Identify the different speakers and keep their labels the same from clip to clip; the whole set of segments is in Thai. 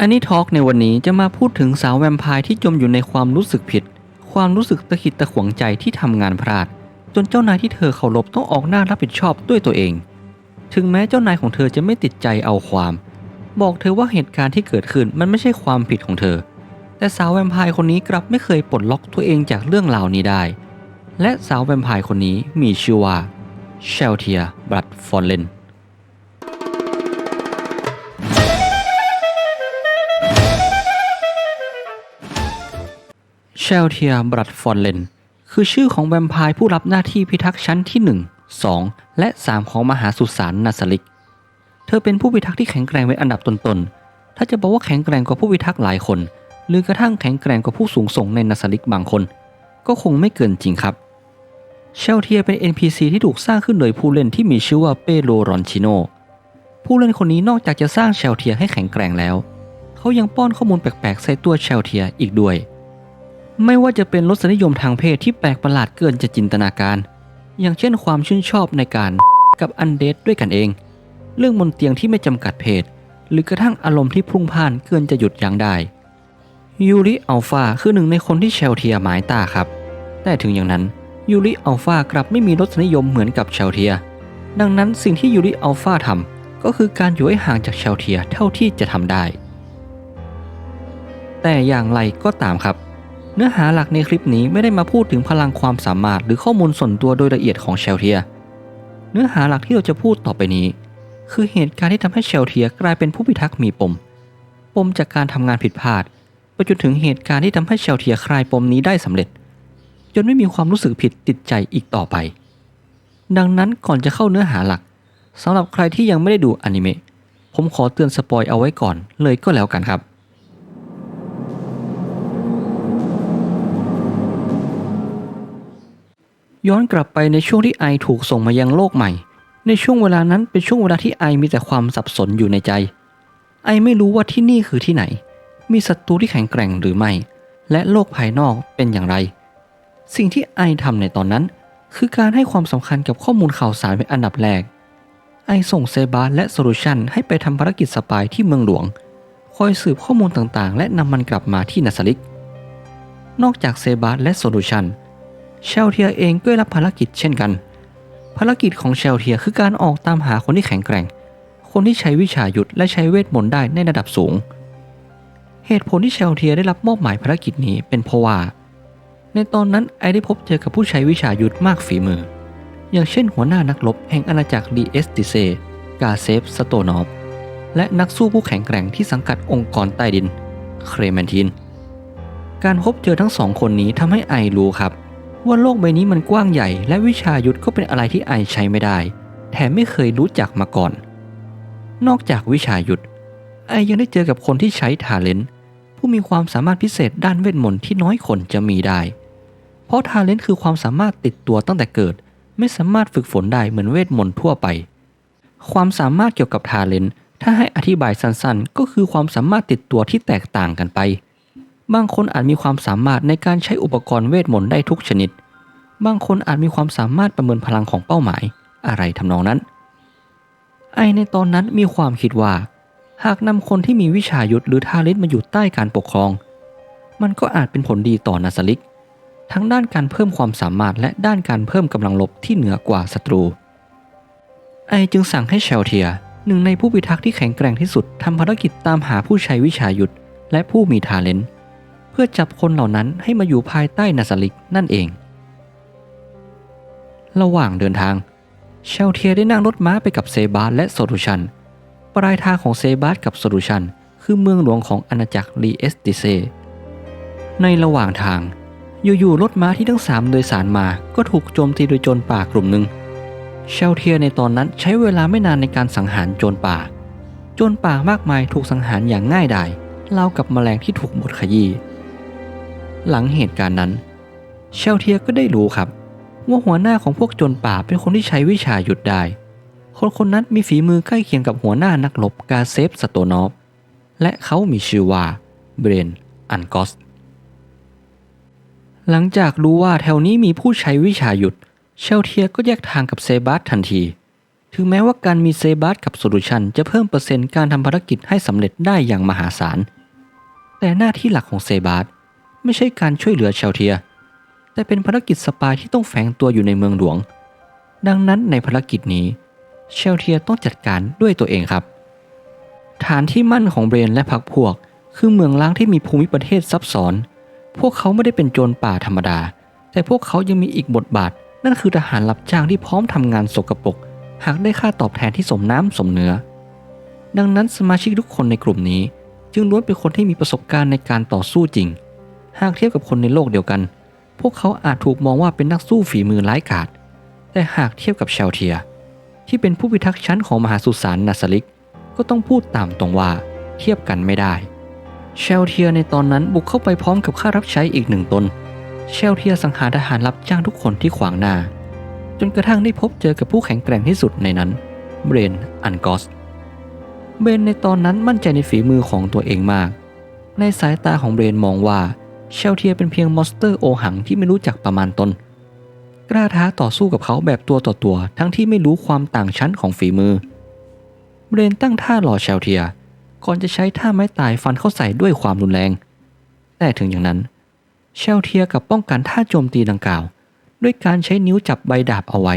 Speaker 1: อันนี้ทอล์กในวันนี้จะมาพูดถึงสาวแวมไพร์ที่จมอยู่ในความรู้สึกผิด ความรู้สึกตะขิดตะขวงใจที่ทำงานพลาด จนเจ้านายที่เธอเคารพต้องออกหน้ารับผิดชอบด้วยตัวเอง ถึงแม้เจ้านายของเธอจะไม่ติดใจเอาความ บอกเธอว่าเหตุการณ์ที่เกิดขึ้นมันไม่ใช่ความผิดของเธอ แต่สาวแวมไพร์คนนี้กลับไม่เคยปลดล็อกตัวเองจากเรื่องราวนี้ได้ และสาวแวมไพร์คนนี้มีชื่อว่าเชลเทียบรัดฟอนเลน เชลเทียบรัดฟอนเลน คือชื่อของแวมไพร์ผู้รับหน้าที่พิทักษ์ชั้นที่ 1 2 และ 3 ของมหาสุสานนาสลิก เธอเป็นผู้พิทักษ์ที่แข็งแกร่งเป็นอันดับต้นๆ ถ้าจะบอกว่าแข็งแกร่งกว่าผู้พิทักษ์หลายคน หรือกระทั่งแข็งแกร่งกว่าผู้สูงส่งในนาสลิกบางคน ก็คงไม่เกินจริงครับ เชลเทียเป็น NPC ที่ถูกสร้างขึ้นโดยผู้เล่นที่มีชื่อว่าเปโลรอนชิโน ผู้เล่นคนนี้นอกจากจะสร้างเชลเทียให้แข็งแกร่งแล้ว เขายังป้อนข้อมูลแปลกๆใส่ตัวเชลเทียอีกด้วย ไม่ว่าจะเป็นรสนิยมทางเพศที่แปลกประหลาดเกินจะจินตนาการ อย่างเช่นความชื่นชอบในการกับอันเดทด้วยกันเอง เรื่องบนเตียงที่ไม่จำกัดเพศ หรือกระทั่งอารมณ์ที่พุ่งพ่านเกินจะหยุดยั้งได้ ยูริอัลฟาคือหนึ่งในคนที่เชลเทียหมายตาครับ แต่ถึงอย่างนั้นยูริอัลฟากลับไม่มีรสนิยมเหมือนกับเชลเทีย ดังนั้นสิ่งที่ยูริอัลฟาทำก็คือการอยู่ให้ห่างจากเชลเทียเท่าที่จะทำได้ แต่อย่างไรก็ตามครับ เนื้อหาหลักในคลิปนี้ไม่ได้มาพูดถึงพลังความสามารถหรือข้อมูลส่วนตัวโดยละเอียดของเชลเทีย เนื้อหาหลักที่เราจะพูดต่อไปนี้ คือเหตุการณ์ที่ทำให้เชลเทียกลายเป็นผู้พิทักษ์มีปม ปมจากการทำงานผิดพลาดไปจนถึงเหตุการณ์ที่ทำให้เชลเทียคลายปมนี้ได้สำเร็จ จนไม่มีความรู้สึกผิดติดใจอีกต่อไป ดังนั้นก่อนจะเข้าเนื้อหาหลักสำหรับใครที่ยังไม่ได้ดูอนิเมะผมขอเตือนสปอยเอาไว้ก่อนเลยก็แล้วกันครับ ย้อนกลับไปในช่วงที่ไอถูกส่งมายังโลกใหม่ ในช่วงเวลานั้นเป็นช่วงเวลาที่ไอมีแต่ความสับสนอยู่ในใจ ไอไม่รู้ว่าที่นี่คือที่ไหน มีศัตรูที่แข็งแกร่งหรือไม่ และโลกภายนอกเป็นอย่างไร สิ่งที่ไอทำในตอนนั้น คือการให้ความสำคัญกับข้อมูลข่าวสารเป็นอันดับแรก ไอส่งเซบาสและโซลูชันให้ไปทำภารกิจสปายที่เมืองหลวง คอยสืบข้อมูลต่างๆ และนำมันกลับมาที่นาสลิกนอกจากเซบาสและโซลูชัน เชลเทียเองก็ได้รับภารกิจเช่นกัน ภารกิจของเชลเทียคือการออกตามหาคนที่แข็งแกร่ง คนที่ใช้วิชาหยุดและใช้เวทมนต์ได้ในระดับสูง เหตุผลที่เชลเทียได้รับมอบหมายภารกิจนี้เป็นเพราะว่า ในตอนนั้นไอได้พบเจอกับผู้ใช้วิชาหยุดมากฝีมือ อย่างเช่นหัวหน้านักรบแห่งอาณาจักรดีเอสติเซกาเซฟสโตนอฟและนักสู้ผู้แข็งแกร่งที่สังกัดองค์กรใต้ดิน เครเมนทิน การพบเจอทั้งสองคนนี้ทำให้ไอรู้ครับ ว่าโลกใบนี้มันกว้างใหญ่ และวิชายุทธก็เป็นอะไรที่ไอใช้ไม่ได้ แถมไม่เคยรู้จักมาก่อน นอกจากวิชายุทธไอยังได้เจอกับคนที่ใช้ทาเลนต์ผู้มีความสามารถพิเศษด้านเวทมนต์ที่น้อยคนจะมีได้ เพราะทาเลนต์คือความสามารถติดตัวตั้งแต่เกิด ไม่สามารถฝึกฝนได้เหมือนเวทมนต์ทั่วไป ความสามารถเกี่ยวกับทาเลนต์ถ้าให้อธิบายสั้นๆ ก็คือความสามารถติดตัวที่แตกต่างกันไป บางคนอาจมีความสามารถในการใช้อุปกรณ์เวทมนต์ได้ทุกชนิด บางคนอาจมีความสามารถประเมินพลังของเป้าหมาย อะไรทำนองนั้น ไอในตอนนั้นมีความคิดว่า หากนำคนที่มีวิชายุทธหรือทาเลนต์มาอยู่ใต้การปกครอง มันก็อาจเป็นผลดีต่อนาสลิก ทั้งด้านการเพิ่มความสามารถและด้านการเพิ่มกำลังลบที่เหนือกว่าศัตรู ไอจึงสั่งให้เชลเทียหนึ่งในผู้พิทักษ์ที่แข็งแกร่งที่สุดทำภารกิจตามหาผู้ใช้วิชายุทธและผู้มีทาเลนต์ พื่อจับคนเหล่านั้นให้มาอยู่ภายใต้นาสลิกนั่นเอง ระหว่างเดินทาง เชลเทียได้นั่งรถม้าไปกับเซบาสและโซลูชัน ปลายทางของเซบาสกับโซลูชัน คือเมืองหลวงของอาณาจักรลีเอสติเซ ในระหว่างทาง อยู่ๆรถม้าที่ทั้งสามโดยสารมาก็ถูกโจมตีโดยโจรป่ากลุ่มหนึ่ง เชลเทียในตอนนั้นใช้เวลาไม่นานในการสังหารโจรป่า โจรป่ามากมายถูกสังหารอย่างง่ายดายรากับแมลงที่ถูกบดขยี้ หลังเหตุการณ์นั้น เชลเทียก็ได้รู้ครับ ว่าหัวหน้าของพวกโจรป่าเป็นคนที่ใช้วิชาหยุดได้ คนคนนั้นมีฝีมือใกล้เคียงกับหัวหน้านักรบกาเซฟสโตนอฟและเขามีชื่อว่าเบรนอันกอสหลังจากรู้ว่าแถวนี้มีผู้ใช้วิชาหยุด เชลเทียก็แยกทางกับเซบาสทันที ถึงแม้ว่าการมีเซบาสกับโซลูชันจะเพิ่มเปอร์เซ็นต์การทำภารกิจให้สำเร็จได้อย่างมหาศาล แต่หน้าที่หลักของเซบาส ไม่ใช่การช่วยเหลือเชลเทีย แต่เป็นภารกิจสปายที่ต้องแฝงตัวอยู่ในเมืองหลวง ดังนั้นในภารกิจนี้เชลเทียต้องจัดการด้วยตัวเองครับ ฐานที่มั่นของเบรนและพรรคพวก คือเมืองล้างที่มีภูมิประเทศซับซ้อน พวกเขาไม่ได้เป็นโจรป่าธรรมดา แต่พวกเขายังมีอีกบทบาท นั่นคือทหารรับจ้างที่พร้อมทำงานสกรปรกหากได้ค่าตอบแทนที่สมน้ำสมเนื้อ ดังนั้นสมาชิกทุกคนในกลุ่มนี้ จึงล้วนเป็นคนที่มีประสบการณ์ในการต่อสู้จริง หากเทียบกับคนในโลกเดียวกัน พวกเขาอาจถูกมองว่าเป็นนักสู้ฝีมือร้ายกาจแต่หากเทียบกับเชลเทีย ที่เป็นผู้พิทักษ์ชั้นของมหาสุสานนาสลิก ก็ต้องพูดตามตรงว่าเทียบกันไม่ได้ เชลเทียในตอนนั้นบุกเข้าไปพร้อมกับข้ารับใช้อีกหนึ่งตน เชลเทียสังหารทหารรับจ้างทุกคนที่ขวางหน้า จนกระทั่งได้พบเจอกับผู้แข็งแกร่งที่สุดในนั้น เบรน อันกอส เบรนในตอนนั้นมั่นใจในฝีมือของตัวเองมาก ในสายตาของเบรนมองว่า เชลเทียเป็นเพียงมอนสเตอร์โอหังที่ไม่รู้จักประมาณตน กล้าท้าต่อสู้กับเขาแบบตัวต่อตัว ทั้งที่ไม่รู้ความต่างชั้นของฝีมือ เบรนตั้งท่ารอเชลเทีย ก่อนจะใช้ท่าไม้ตายฟันเข้าใส่ด้วยความรุนแรง แต่ถึงอย่างนั้น เชลเทียกับป้องกันท่าโจมตีดังกล่าว ด้วยการใช้นิ้วจับใบดาบเอาไว้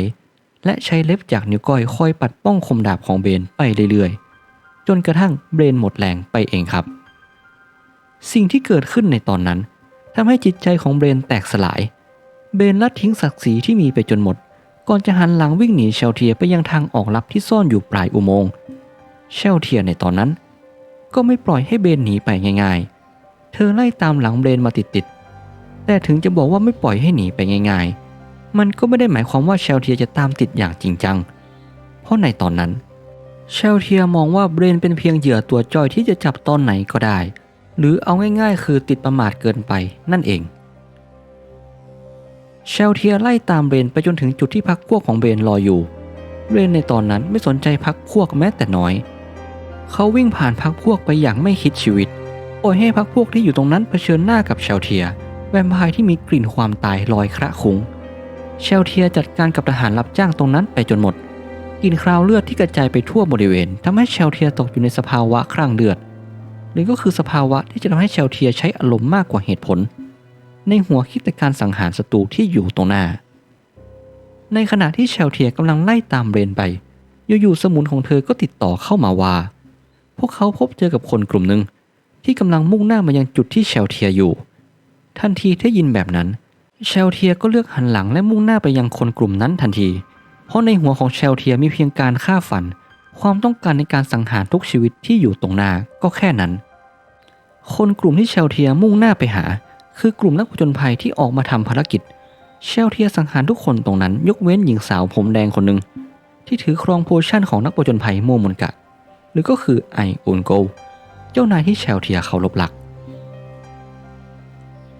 Speaker 1: และใช้เล็บจากนิ้วก้อยคอยปัดป้องคมดาบของเบนไปเรื่อยๆ จนกระทั่งเบรนหมดแรงไปเองครับ สิ่งที่เกิดขึ้นในตอนนั้น ทำให้จิตใจของเบรนแตกสลาย เบรนละทิ้งศักดิ์ศรีที่มีไปจนหมด ก่อนจะหันหลังวิ่งหนีเชลเทียไปยังทางออกลับที่ซ่อนอยู่ปลายอุโมงค์ เชลเทียในตอนนั้น ก็ไม่ปล่อยให้เบรนหนีไปง่ายๆ เธอไล่ตามหลังเบรนมาติดๆ แต่ถึงจะบอกว่าไม่ปล่อยให้หนีไปง่ายๆ มันก็ไม่ได้หมายความว่าเชลเทียจะตามติดอย่างจริงจัง เพราะในตอนนั้นเชลเทียมองว่าเบรนเป็นเพียงเหยื่อตัวจอยที่จะจับตอนไหนก็ได้ หรือเอาง่ายๆ คือติดประมาทเกินไปนั่นเอง เชลเทียไล่ตามเบรนไปจนถึงจุดที่พักพวกของเบรนรออยู่เบรนในตอนนั้นไม่สนใจพักพวกแม้แต่น้อย เขาวิ่งผ่านพักพวกไปอย่างไม่คิดชีวิตปล่อยให้พักพวกที่อยู่ตรงนั้นเผชิญหน้ากับเชลเทีย แวมไพร์ที่มีกลิ่นความตายลอยคระคุงเชลเทียจัดการกับทหารรับจ้างตรงนั้นไปจนหมดกลิ่นคราวเลือดที่กระจายไปทั่วบริเวณทำให้เชลเทียตกอยู่ในสภาวะครั่งเลือด หรือก็คือสภาวะที่จะทำให้เชลเทียใช้อารมณ์มากกว่าเหตุผล ในหัวคิดแต่การสังหารศัตรูที่อยู่ตรงหน้า ในขณะที่เชลเทียกำลังไล่ตามเบรนไป อยู่ๆสมุนของเธอก็ติดต่อเข้ามาว่า พวกเขาพบเจอกับคนกลุ่มหนึ่งที่กำลังมุ่งหน้ามายังจุดที่เชลเทียอยู่ ทันทีที่ยินแบบนั้น เชลเทียก็เลือกหันหลังและมุ่งหน้าไปยังคนกลุ่มนั้นทันที เพราะในหัวของเชลเทียมีเพียงการฆ่าฟัน ความต้องการในการสังหารทุกชีวิตที่อยู่ตรงหน้าก็แค่นั้น คนกลุ่มที่เชลเทียมุ่งหน้าไปหา คือกลุ่มนักผจญภัยที่ออกมาทำภารกิจ เชลเทียสังหารทุกคนตรงนั้น ยกเว้นหญิงสาวผมแดงคนหนึ่งที่ถือครองโพชั่นของนักผจญภัยโมมนกะ หรือก็คือไออุนโกเจ้านายที่เชลเทียเขาลบหลัก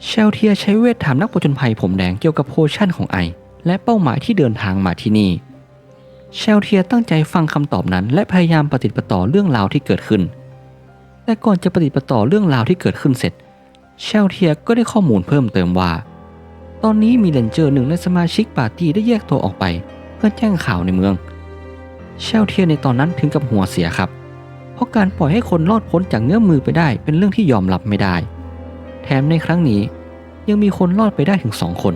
Speaker 1: เชลเทียใช้เวทถามนักผจญภัยผมแดงเกี่ยวกับโพชั่นของไอ และเป้าหมายที่เดินทางมาที่นี่ เชลเทียตั้งใจฟังคำตอบนั้น และพยายามปฏิดประต่อเรื่องราวที่เกิดขึ้น แต่ก่อนจะปฏิดประต่อเรื่องราวที่เกิดขึ้นเสร็จ เชลเทียก็ได้ข้อมูลเพิ่มเติมว่า ตอนนี้มีเลนเจอร์หนึ่งในสมาชิกปาร์ตี้ได้แยกตัวออกไป เพื่อแจ้งข่าวในเมือง เชลเทียในตอนนั้นถึงกับหัวเสียครับ เพราะการปล่อยให้คนรอดพ้นจากเงื้อมือไปได้ เป็นเรื่องที่ยอมรับไม่ได้ แถมในครั้งนี้ยังมีคนรอดไปได้ถึงสองคน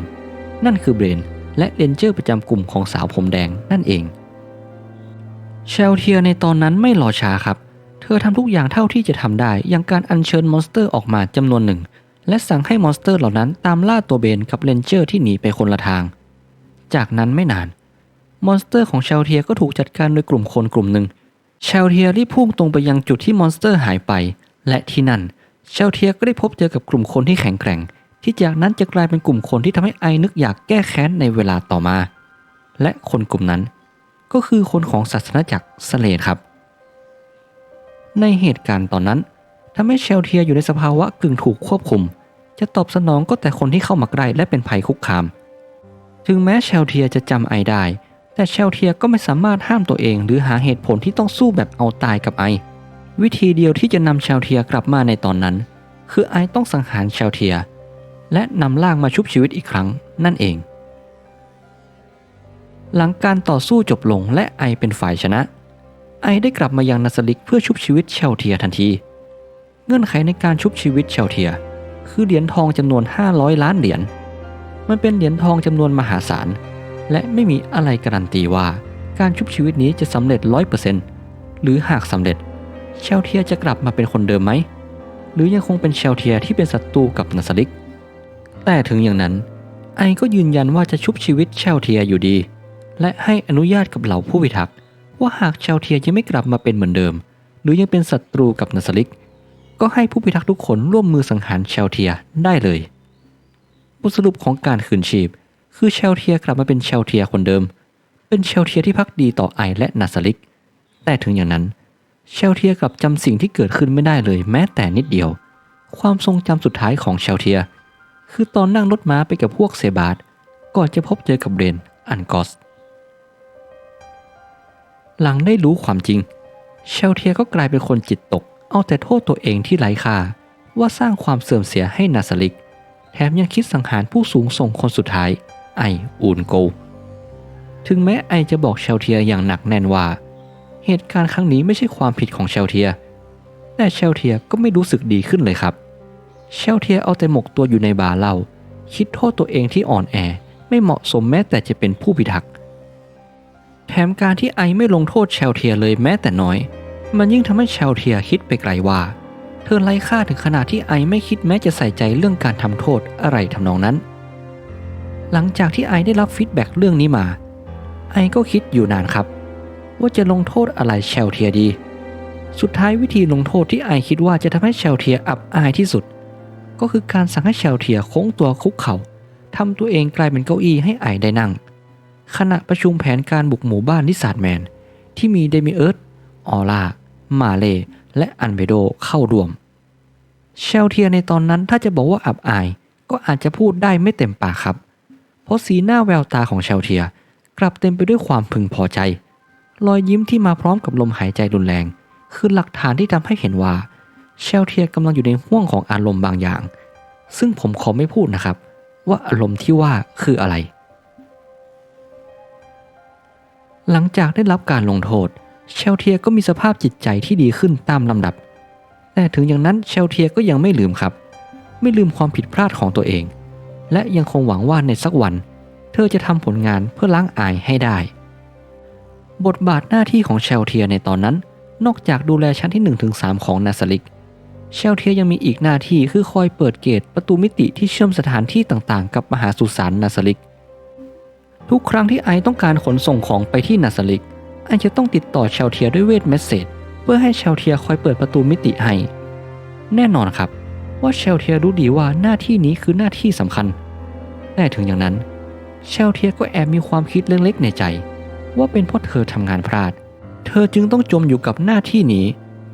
Speaker 1: นั่นคือเบรนและเรนเจอร์ประจำกลุ่มของสาวผมแดงนั่นเอง เชลเทียในตอนนั้นไม่รอช้าครับ เธอทำทุกอย่างเท่าที่จะทำได้ อย่างการอัญเชิญมอนสเตอร์ออกมาจำนวนหนึ่ง และสั่งให้มอนสเตอร์เหล่านั้นตามล่าตัวเบนกับเรนเจอร์ที่หนีไปคนละทาง จากนั้นไม่นาน มอนสเตอร์ของเชลเทียก็ถูกจัดการโดยกลุ่มคนกลุ่มหนึ่งเชลเทียรีบพุ่งตรงไปยังจุดที่มอนสเตอร์หายไป และที่นั่นเชลเทียก็ได้พบเจอกับกลุ่มคนที่แข็งแกร่ง ที่จากนั้นจะกลายเป็นกลุ่มคนที่ทำให้ไอนึกอยากแก้แค้นในเวลาต่อมา และคนกลุ่มนั้น ก็คือคนของศาสนาจักรสเลดครับ ในเหตุการณ์ตอนนั้นทำให้เชลเทียอยู่ในสภาวะกึ่งถูกควบคุม จะตอบสนองก็แต่คนที่เข้ามาใกล้และเป็นภัยคุกคาม ถึงแม้เชลเทียจะจำไอได้ แต่เชลเทียก็ไม่สามารถห้ามตัวเอง หรือหาเหตุผลที่ต้องสู้แบบเอาตายกับไอ วิธีเดียวที่จะนำเชลเทียกลับมาในตอนนั้น คือไอต้องสังหารเชลเทีย และนำล่างมาชุบชีวิตอีกครั้งนั่นเอง หลังการต่อสู้จบลงและไอเป็นฝ่ายชนะ ไอได้กลับมายังนาสลิกเพื่อชุบชีวิตเชลเทียทันที เงื่อนไขในการชุบชีวิตเชลเทีย คือเหรียญทองจำนวน 500 ล้านเหรียญ มันเป็นเหรียญทองจำนวนมหาศาล และไม่มีอะไรการันตีว่าการชุบชีวิตนี้จะสำเร็จ 100%หรือหากสำเร็จ เชลเทียจะกลับมาเป็นคนเดิมไหม หรือยังคงเป็นเชลเทียที่เป็นศัตรูกับนาสลิก แต่ถึงอย่างนั้น ไอก็ยืนยันว่าจะชุบชีวิตเชลเทียอยู่ดี และให้อนุญาตกับเหล่าผู้พิทักษ์ว่าหากเชลเทียยังไม่กลับมาเป็นเหมือนเดิม หรือยังเป็นศัตรูกับนาสลิก ก็ให้ผู้พิทักษ์ทุกคนร่วมมือสังหารเชลเทียได้เลย บทสรุปของการคืนชีพ คือเชลเทียกลับมาเป็นเชลเทียคนเดิม เป็นเชลเทียที่พักดีต่อไอและนาสลิก แต่ถึงอย่างนั้นเชลเทียกลับจำสิ่งที่เกิดขึ้นไม่ได้เลยแม้แต่นิดเดียว ความทรงจำสุดท้ายของเชลเทีย คือตอนนั่งรถม้าไปกับพวกเซบาร์ก่อนจะพบเจอกับเรนอันกอส หลังได้รู้ความจริง เชลเทียก็กลายเป็นคนจิตตก เอาแต่โทษตัวเองที่ไร้ค่าว่าสร้างความเสื่อมเสียให้นาสลิก แถมยังคิดสังหารผู้สูงส่งคนสุดท้าย ไออูนโก ถึงแม้ไอจะบอกเชลเทียอย่างหนักแน่นว่า เหตุการณ์ครั้งนี้ไม่ใช่ความผิดของเชลเทีย แต่เชลเทียก็ไม่รู้สึกดีขึ้นเลยครับ เชลเทียเอาแต่หมกตัวอยู่ในบาร์เหล้าคิดโทษตัวเองที่อ่อนแอไม่เหมาะสมแม้แต่จะเป็นผู้พิทักษ์ แถมการที่ไอไม่ลงโทษเชลเทียเลยแม้แต่น้อย มันยิ่งทำให้เชลเทียคิดไปไกลว่า เธอไร้ค่าถึงขนาดที่ไอไม่คิดแม้จะใส่ใจเรื่องการทำโทษอะไรทำนองนั้น หลังจากที่ไอได้รับฟีดแบ็กเรื่องนี้มา ไอก็คิดอยู่นานครับ ว่าจะลงโทษอะไรเชลเทียดี สุดท้ายวิธีลงโทษที่ไอคิดว่าจะทำให้เชลเทียอับอายที่สุด ก็คือการสั่งให้เชลเทียโค้งตัวคุกเขา่าทำตัวเองกลายเป็นเก้าอี้ให้ไอได้นั่ง ขณะประชุมแผนการบุกหมู่บ้านนิสาดแมน ที่มีเดมิเอิร์ธออร่า มาเล และอันเบโดเข้าร่วม เชลเทียในตอนนั้นถ้าจะบอกว่าอับอาย ก็อาจจะพูดได้ไม่เต็มปากครับ เพราะสีหน้าแววตาของเชลเทียกลับเต็มไปด้วยความพึงพอใจ รอยยิ้มที่มาพร้อมกับลมหายใจรุนแรง คือหลักฐานที่ทำให้เห็นว่า เชลเทียกำลังอยู่ในห่วงของอารมณ์บางอย่าง ซึ่งผมขอไม่พูดนะครับ ว่าอารมณ์ที่ว่าคืออะไร หลังจากได้รับการลงโทษ เชลเทียก็มีสภาพจิตใจที่ดีขึ้นตามลำดับ แต่ถึงอย่างนั้นเชลเทียก็ยังไม่ลืมครับ ไม่ลืมความผิดพลาดของตัวเอง และยังคงหวังว่าในสักวัน เธอจะทำผลงานเพื่อล้างอายให้ได้ บทบาทหน้าที่ของเชลเทียในตอนนั้น นอกจากดูแลชั้นที่1-3 ของนาสลิกเชลเทียยังมีอีกหน้าที่คือคอยเปิดเกตประตูมิติที่เชื่อมสถานที่ต่างๆ กับมหาสุสานนาสลิก ทุกครั้งที่ไอต้องการขนส่งของไปที่นาสลิก ไอจะต้องติดต่อเชลเทียด้วยเวทเมสเซจเพื่อให้เชลเทียคอยเปิดประตูมิติให้ แน่นอนครับ ว่าเชลเทียรู้ดีว่าหน้าที่นี้คือหน้าที่สำคัญ แต่ถึงอย่างนั้นเชลเทียก็แอบมีความคิดเล็กๆในใจ ว่าเป็นเพราะเธอทำงานพลาด เธอจึงต้องจมอยู่กับหน้าที่นี้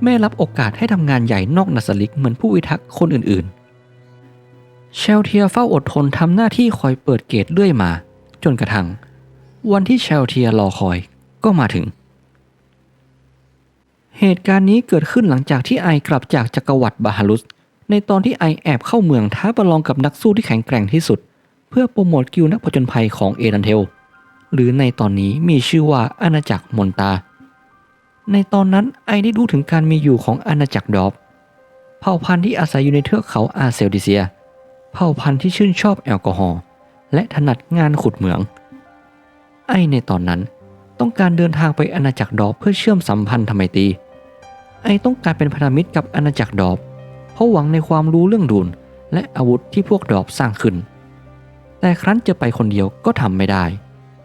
Speaker 1: ไม่รับโอกาสให้ทำงานใหญ่นอกนาสลิกเหมือนผู้วิทักษ์คนอื่นๆเชลเทียเฝ้าอดทนทำหน้าที่คอยเปิดเกตเรื่อยมา จนกระทั่งวันที่เชลเทียรอคอยก็มาถึง เหตุการณ์นี้เกิดขึ้นหลังจากที่ไอกลับจากจักรวรรดิบาฮารุส ในตอนที่ไอแอบเข้าเมืองท้าประลองกับนักสู้ที่แข็งแกร่งที่สุด เพื่อโปรโมทกิลนักผจญภัยของเอรันเทล หรือในตอนนี้มีชื่อว่าอาณาจักรมนตา ในตอนนั้นไอได้รู้ถึงการมีอยู่ของอาณาจักรดอฟเผ่าพันธุ์ที่อาศัยอยู่ในเทือกเขาอาเซลดิเซีย เผ่าพันธุ์ที่ชื่นชอบแอลกอฮอล์ และถนัดงานขุดเหมือง ไอในตอนนั้นต้องการเดินทางไปอาณาจักรดอฟเพื่อเชื่อมสัมพันธ์ทำไมตี ไอต้องการเป็นพันธมิตรกับอาณาจักรดอฟเพราะหวังในความรู้เรื่องดูนและอาวุธที่พวกดอฟสร้างขึ้น แต่ครั้นจะไปคนเดียวก็ทำไม่ได้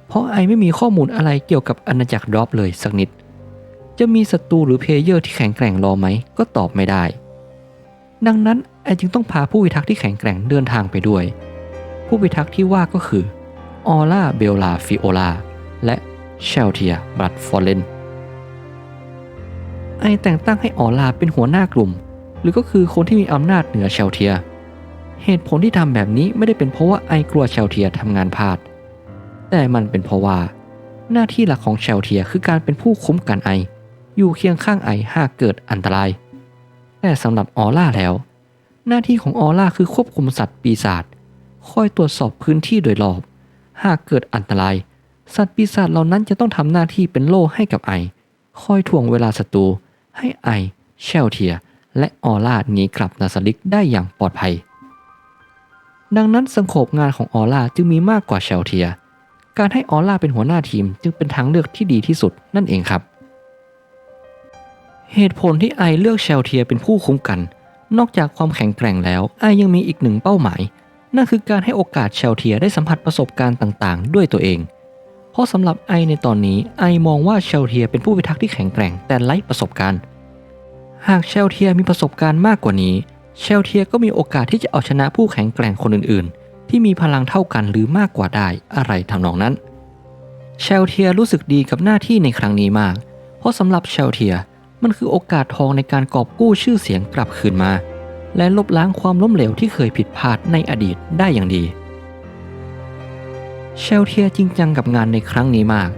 Speaker 1: เพราะไอไม่มีข้อมูลอะไรเกี่ยวกับอาณาจักรดอฟเลยสักนิด จะมีศัตรูหรือเพลเยอร์ที่แข็งแกร่งรอไหมก็ตอบไม่ได้ ดังนั้นไอจึงต้องพาผู้พิทักษ์ที่แข็งแกร่งเดินทางไปด้วย ผู้พิทักษ์ที่ว่าก็คือออร่าเบลลาฟิโอลาและเชลเทียบรัดฟอร์เรนไอแต่งตั้งให้ออร่าเป็นหัวหน้ากลุ่ม หรือก็คือคนที่มีอำนาจเหนือเชลเทีย เหตุผลที่ทำแบบนี้ไม่ได้เป็นเพราะว่าไอกลัวเชลเทียทำงานพลาด แต่มันเป็นเพราะว่า หน้าที่หลักของเชลเทียคือการเป็นผู้คุ้มกันไอ อยู่เคียงข้างไอหากเกิดอันตราย แต่สำหรับออร่าแล้ว หน้าที่ของออร่าคือควบคุมสัตว์ปีศาจ คอยตรวจสอบพื้นที่โดยรอบ หากเกิดอันตราย สัตว์ปีศาจเหล่านั้นจะต้องทำหน้าที่เป็นโล่ให้กับไอ คอยถ่วงเวลาศัตรูให้ไอ เชลเทีย และออร่าหนีกลับนาซาลิกได้อย่างปลอดภัย ดังนั้นสังคบงานของออร่าจึงมีมากกว่าเชลเทีย การให้ออร่าเป็นหัวหน้าทีมจึงเป็นทางเลือกที่ดีที่สุดนั่นเองครับ เหตุผลที่ไอเลือกเชลเทียเป็นผู้คุ้มกัน นอกจากความแข็งแกร่งแล้วไอยังมีอีกหนึ่งเป้าหมาย นั่นคือการให้โอกาสเชลเทียได้สัมผัสประสบการณ์ต่างๆ ด้วยตัวเอง เพราะสำหรับไอในตอนนี้ไอมองว่าเชลเทียเป็นผู้พิทักษ์ที่แข็งแกร่งแต่ไร้ประสบการณ์ หากเชลเทียมีประสบการณ์มากกว่านี้เชลเทียก็มีโอกาสที่จะเอาชนะผู้แข็งแกร่งคนอื่นๆ ที่มีพลังเท่ากันหรือมากกว่าได้อะไรทำนองนั้นเชลเทียรู้สึกดีกับหน้าที่ในครั้งนี้มาก เพราะสำหรับเชลเทียมันคือโอกาสทองในการกอบกู้ชื่อเสียงกลับคืนมา และลบล้างความล้มเหลวที่เคยผิดพลาดในอดีตได้อย่างดี เชลเทียจริงจังกับงานในครั้งนี้มาก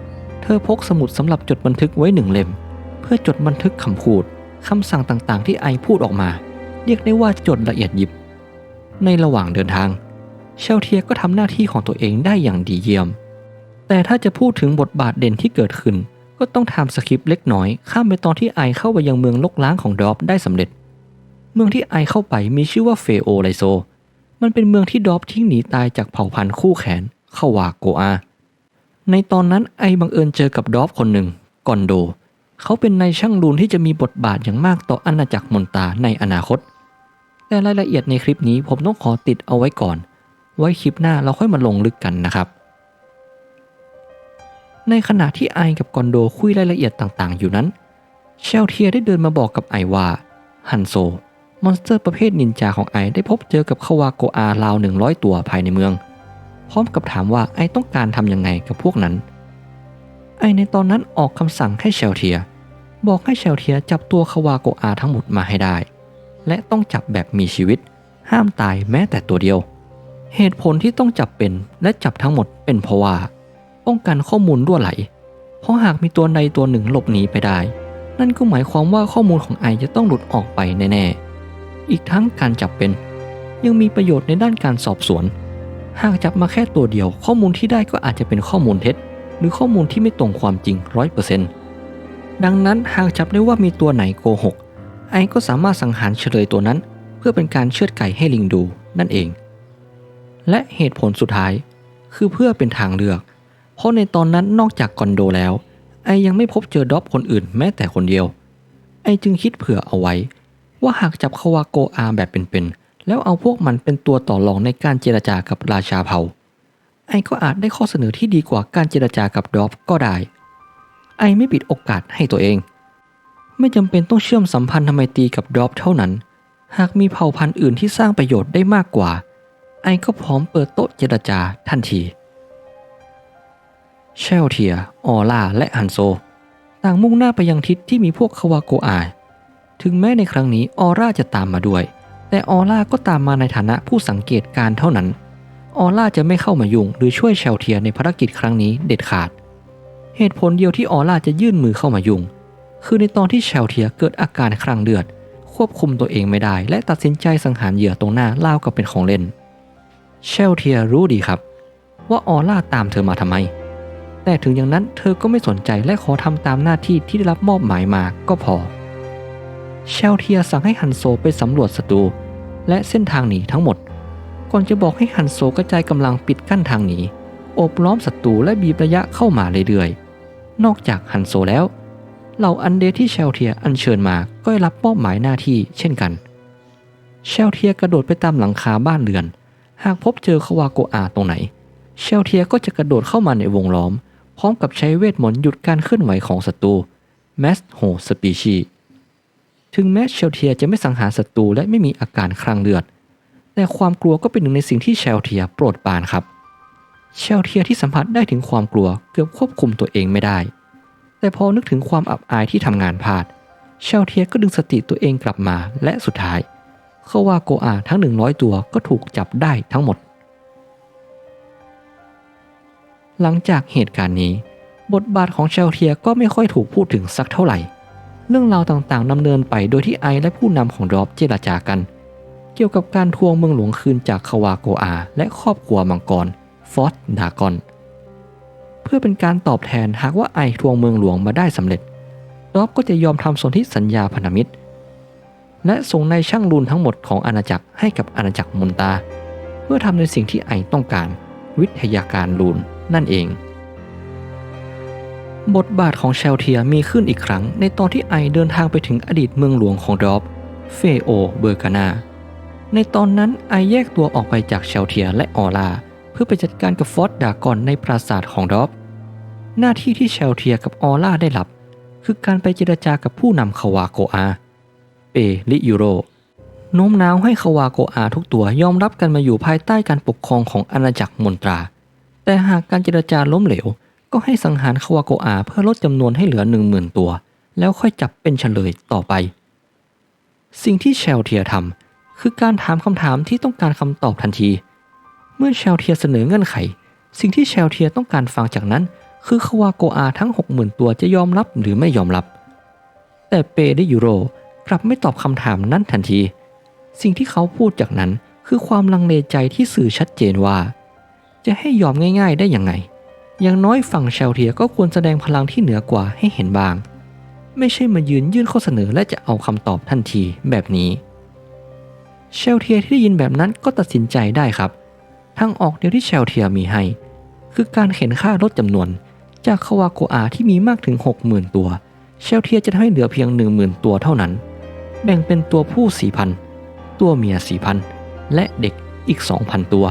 Speaker 1: เธอพกสมุดสำหรับจดบันทึกไว้หนึ่งเล่ม เพื่อจดบันทึกคำพูดคำสั่งต่างๆ ที่ไอพูดออกมา เรียกได้ว่าจดละเอียดยิบ ในระหว่างเดินทาง เชลเทียก็ทำหน้าที่ของตัวเองได้อย่างดีเยี่ยม แต่ถ้าจะพูดถึงบทบาทเด่นที่เกิดขึ้น ก็ต้องทำสคริปต์เล็กน้อย ข้ามไปตอนที่ไอเข้าไปยังเมืองลกล้างของดอฟได้สำเร็จ เมืองที่ไอเข้าไปมีชื่อว่าเฟโอไลโซ มันเป็นเมืองที่ดอฟทิ้งหนีตายจากเผ่าพันธุ์คู่แขนเข้าวาโกอา ในตอนนั้นไอบังเอิญเจอกับดอฟคนหนึ่งกอนโด เขาเป็นนายช่างรูนที่จะมีบทบาทอย่างมากต่ออาณาจักรมนตาในอนาคต แต่รายละเอียดในคลิปนี้ผมต้องขอติดเอาไว้ก่อน ไว้คลิปหน้าเราค่อยมาลงลึกกันนะครับ ในขณะที่ไอกับกอนโดคุยรายละเอียดต่างๆ อยู่นั้น เชลเทียได้เดินมาบอกกับไอว่าฮันโซ มอนสเตอร์ประเภทนินจาของไอได้พบเจอกับคาวาโกอาราว 100 ตัวภายในเมือง พร้อมกับถามว่าไอต้องการทำยังไงกับพวกนั้น ไอในตอนนั้นออกคำสั่งให้เชลเทีย บอกให้เชลเทียจับตัวคาวาโกอาทั้งหมดมาให้ได้ และต้องจับแบบมีชีวิต ห้ามตายแม้แต่ตัวเดียว เหตุผลที่ต้องจับเป็นและจับทั้งหมดเป็นเพราะว่าป้องกันข้อมูลรั่วไหล เพราะหากมีตัวใดตัวหนึ่งหลบหนีไปได้ นั่นก็หมายความว่าข้อมูลของไอจะต้องหลุดออกไปแน่ๆ อีกทั้งการจับเป็น ยังมีประโยชน์ในด้านการสอบสวน หากจับมาแค่ตัวเดียว ข้อมูลที่ได้ก็อาจจะเป็นข้อมูลเท็จ หรือข้อมูลที่ไม่ตรงความจริงร้อยเปอร์เซ็นต์ดังนั้นหากจับได้ว่ามีตัวไหนโกหก ไอก็สามารถสังหารเฉลยตัวนั้น เพื่อเป็นการเชือดไก่ให้ลิงดูนั่นเอง และเหตุผลสุดท้าย คือเพื่อเป็นทางเลือก เพราะในตอนนั้นนอกจากกอนโดแล้ว ไอยังไม่พบเจอดอปคนอื่นแม้แต่คนเดียว ไอจึงคิดเผื่อเอาไว้ ว่าหากจับคาวาโกอาแบบเป็นๆแล้วเอาพวกมันเป็นตัวต่อรองในการเจรจากับราชาเผ่าไอก็อาจได้ข้อเสนอที่ดีกว่าการเจรจากับดอฟก็ได้ ไอไม่ปิดโอกาสให้ตัวเอง ไม่จำเป็นต้องเชื่อมสัมพันธ์ทำไมตีกับดอฟเท่านั้น หากมีเผ่าพันธุ์อื่นที่สร้างประโยชน์ได้มากกว่า ไอก็พร้อมเปิดโต๊ะเจรจาทันทีเชลเทีย ออร่า และฮันโซ ต่างมุ่งหน้าไปยังทิศที่มีพวกคาวาโกอา ถึงแม้ในครั้งนี้ออร่าจะตามมาด้วย แต่ออร่าก็ตามมาในฐานะผู้สังเกตการ์เท่านั้น ออร่าจะไม่เข้ามายุ่งหรือช่วยเชลเทียในภารกิจครั้งนี้เด็ดขาด เหตุผลเดียวที่ออร่าจะยื่นมือเข้ามายุ่ง คือในตอนที่เชลเทียเกิดอาการคลั่งเลือด ควบคุมตัวเองไม่ได้ และตัดสินใจสังหารเหยื่อตรงหน้าล่าวกับเป็นของเล่น เชลเทียรู้ดีครับ ว่าออร่าตามเธอมาทำไมแต่ถึงอย่างนั้นเธอก็ไม่สนใจและขอทำตามหน้าที่ที่ได้รับมอบหมายมาก็พอ เชลเทียสั่งให้ฮันโซไปสำรวจศัตรูและเส้นทางหนีทั้งหมด ก่อนจะบอกให้ฮันโซกระจายกำลังปิดกั้นทางหนีโอบล้อมศัตรูและบีบระยะเข้ามาเรื่อยๆ นอกจากฮันโซแล้ว เหล่าอันเดรที่เชลเทียอัญเชิญมาก็ได้รับมอบหมายหน้าที่เช่นกัน เชลเทียกระโดดไปตามหลังคาบ้านเรือน หากพบเจอควาโกอาตรงไหน เชลเทียก็จะกระโดดเข้ามาในวงล้อม พร้อมกับใช้เวทมนต์หยุดการเคลื่อนไหวของศัตรูแมสโฮสปีชี ถึงแม้เชลเทียจะไม่สังหารศัตรูและไม่มีอาการคลั่งเลือด แต่ความกลัวก็เป็นหนึ่งในสิ่งที่เชลเทียโปรดปรานครับ เชลเทียที่สัมผัสได้ถึงความกลัวเกือบควบคุมตัวเองไม่ได้ แต่พอนึกถึงความอับอายที่ทำงานพลาด เชลเทียก็ดึงสติตัวเองกลับมาและสุดท้ายเขาว่าโกอาทั้ง 100 ตัวก็ถูกจับได้ทั้งหมด หลังจากเหตุการณ์นี้ บทบาทของเชลเทียก็ไม่ค่อยถูกพูดถึงสักเท่าไหร่ เรื่องราวต่างๆดำเนินไปโดยที่ไอและผู้นำของดรอปเจรจากัน เกี่ยวกับการทวงเมืองหลวงคืนจากคาวาโกอา และครอบครัวมังกรฟอสดากอน เพื่อเป็นการตอบแทนหากว่าไอทวงเมืองหลวงมาได้สำเร็จดอบก็จะยอมทำสนธิสัญญาพันธมิตร และส่งนายช่างลูนทั้งหมดของอาณาจักรให้กับอาณาจักรมุนตา เพื่อทำในสิ่งที่ไอต้องการ วิทยาการลูนนั่นเอง บทบาทของเชลเทียมีขึ้นอีกครั้ง ในตอนที่ไอเดินทางไปถึงอดีตเมืองหลวงของดรอปเฟโอเบอร์กานาในตอนนั้นไอแยกตัวออกไปจากเชลเทียและออลา เพื่อไปจัดการกับฟอสดากอนในปราสาทของดรอปหน้าที่ที่เชลเทียกับออลาได้รับ คือการไปเจรจากับผู้นำคาวาโกอาเปลิยูโรโน้มน้าวให้คาวาโกอาทุกตัวยอมรับกันมาอยู่ภายใต้การปกครองของอาณาจักรมนตรา แต่หากการเจรจาล้มเหลว ก็ให้สังหารคาวาโกอาเพื่อลดจำนวนให้เหลือหนึ่งหมื่นตัว แล้วค่อยจับเป็นเฉลยต่อไป สิ่งที่เชลเทียทำคือการถามคำถามที่ต้องการคำตอบทันที เมื่อเชลเทียเสนอเงื่อนไข สิ่งที่เชลเทียต้องการฟังจากนั้น คือคาวาโกอาทั้ง60,000ตัวจะยอมรับหรือไม่ยอมรับ แต่เปเดยูโรกลับไม่ตอบคำถามนั้นทันที สิ่งที่เขาพูดจากนั้นคือความลังเลใจที่สื่อชัดเจนว่า จะให้ยอมง่าย ๆ ได้ยังไง อย่างน้อยฝั่งเชลเทียก็ควรแสดงพลังที่เหนือกว่าให้เห็นบ้าง ไม่ใช่มายืนยื่นข้อเสนอและจะเอาคำตอบทันทีแบบนี้ เชลเทียที่ได้ยินแบบนั้นก็ตัดสินใจได้ครับ ทางออกเดียวที่เชลเทียมีให้ คือการเข็นค่าลดจำนวน จากคาวาโกอาที่มีมากถึง 60,000 ตัว เชลเทียจะให้เหลือเพียง 10,000 ตัวเท่านั้น แบ่งเป็นตัวผู้ 4,000 ตัวเมีย 4,000 และเด็กอีก 2,000 ตัว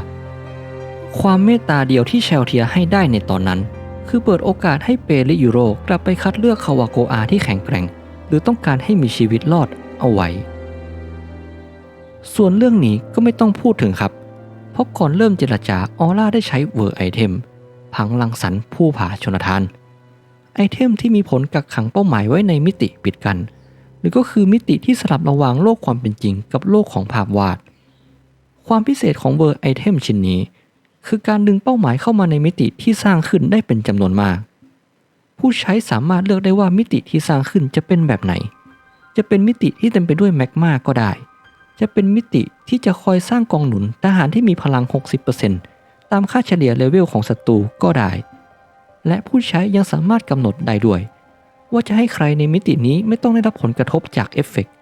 Speaker 1: ความเมตตาเดียวที่เชลเทียให้ได้ในตอนนั้น คือเปิดโอกาสให้เปและยูโรกลับไปคัดเลือกคาวาโกอาที่แข็งแกร่ง หรือต้องการให้มีชีวิตรอดเอาไว้ ส่วนเรื่องนี้ก็ไม่ต้องพูดถึงครับ เพราะก่อนเริ่มเจรจาออร่าได้ใช้เวอร์ไอเทมพังลังสรรผู้ผาชนทาน ไอเทมที่มีผลกักขังเป้าหมายไว้ในมิติปิดกัน หรือก็คือมิติที่สลับระหว่างโลกความเป็นจริงกับโลกของภาพวาด ความพิเศษของเวอร์ไอเทมชิ้นนี้ คือการดึงเป้าหมายเข้ามาในมิติที่สร้างขึ้นได้เป็นจำนวนมาก ผู้ใช้สามารถเลือกได้ว่ามิติที่สร้างขึ้นจะเป็นแบบไหน จะเป็นมิติที่เต็มไปด้วยแมกมาก็ได้ จะเป็นมิติที่จะคอยสร้างกองหนุนทหารที่มีพลัง 60%ตามค่าเฉลี่ยเลเวลของศัตรูก็ได้ และผู้ใช้ยังสามารถกำหนดได้ด้วย ว่าจะให้ใครในมิตินี้ไม่ต้องได้รับผลกระทบจากเอฟเฟกต์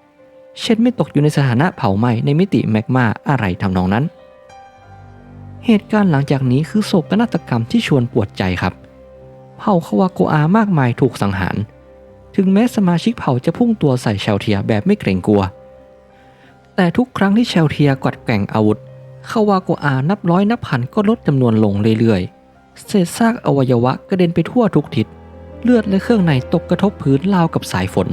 Speaker 1: เช่นไม่ตกอยู่ในสถานะเผาไหม้ในมิติแมกมาอะไรทำนองนั้น เหตุการณ์หลังจากนี้คือโศกนาฏกรรมที่ชวนปวดใจครับ เผ่าคาวาโกอามากมายถูกสังหาร ถึงแม้สมาชิกเผ่าจะพุ่งตัวใส่เชลเทียแบบไม่เกรงกลัว แต่ทุกครั้งที่เชลเทียกัดแก่งอาวุธคาวาโกอานับร้อยนับพันก็ลดจำนวนลงเรื่อยๆ เศษซากอวัยวะกระเด็นไปทั่วทุกทิศ เลือดและเครื่องในตกกระทบพื้นราวกับสายฝน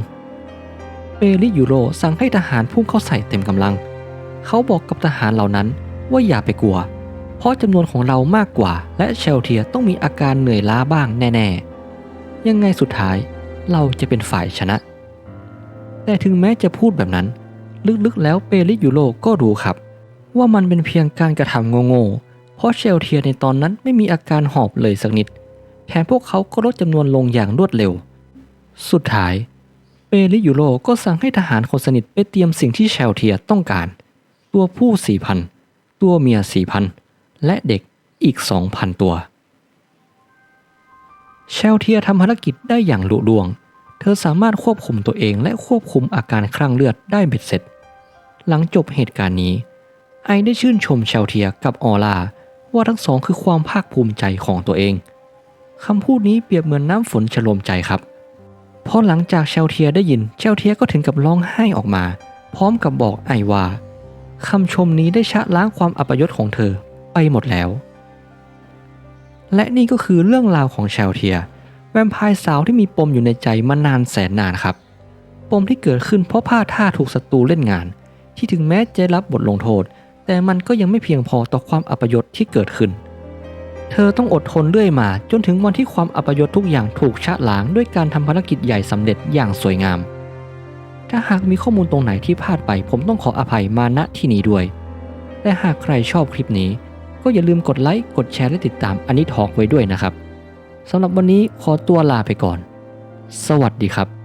Speaker 1: เปริยูโรสั่งให้ทหารพุ่งเข้าใส่เต็มกำลัง เขาบอกกับทหารเหล่านั้นว่าอย่าไปกลัว เพราะจำนวนของเรามากกว่า และเชลเทียต้องมีอาการเหนื่อยล้าบ้างแน่ ๆ ยังไงสุดท้ายเราจะเป็นฝ่ายชนะ แต่ถึงแม้จะพูดแบบนั้น ลึกๆแล้วเปริยูโรก็รู้ครับ ว่ามันเป็นเพียงการกระทำโง่ๆเพราะเชลเทียในตอนนั้นไม่มีอาการหอบเลยสักนิด แถมพวกเขาก็ลดจำนวนลงอย่างรวดเร็ว สุดท้ายเปริยูโรก็สั่งให้ทหารคนสนิทไปเตรียมสิ่งที่เชลเทียต้องการ ตัวผู้4,000ตัวเมีย4,000 และเด็กอีก 2,000 ตัว เชลเทียทำภารกิจได้อย่างลุล่วง เธอสามารถควบคุมตัวเองและควบคุมอาการคลั่งเลือดได้เบ็ดเสร็จ หลังจบเหตุการณ์นี้ ไอได้ชื่นชมเชลเทียกับออร่าว่าทั้งสองคือความภาคภูมิใจของตัวเองคำพูดนี้เปรียบเหมือนน้ำฝนฉลมใจครับพอหลังจากเชลเทียได้ยินเชลเทียก็ถึงกับร้องไห้ออกมา พร้อมกับบอกไอว่าคำชมนี้ได้ชะล้างความอัปยศของเธอ ไปหมดแล้ว และนี่ก็คือเรื่องราวของเชลเทีย แวมไพร์สาวที่มีปมอยู่ในใจมานานแสนนานครับ ปมที่เกิดขึ้นเพราะพลาดท่าถูกศัตรูเล่นงาน ที่ถึงแม้จะรับบทลงโทษ แต่มันก็ยังไม่เพียงพอต่อความอัปยศที่เกิดขึ้น เธอต้องอดทนเรื่อยมา จนถึงวันที่ความอัปยศทุกอย่างถูกชะล้างด้วยการทำภารกิจใหญ่สำเร็จอย่างสวยงามถ้าหากมีข้อมูลตรงไหนที่พลาดไป ผมต้องขออภัยมาณที่นี้ด้วยแต่หากใครชอบคลิปนี้ ก็อย่าลืมกดไลค์ กดแชร์และติดตามอันนี้ทอกไว้ด้วยนะครับสำหรับวันนี้ขอตัวลาไปก่อน สวัสดีครับ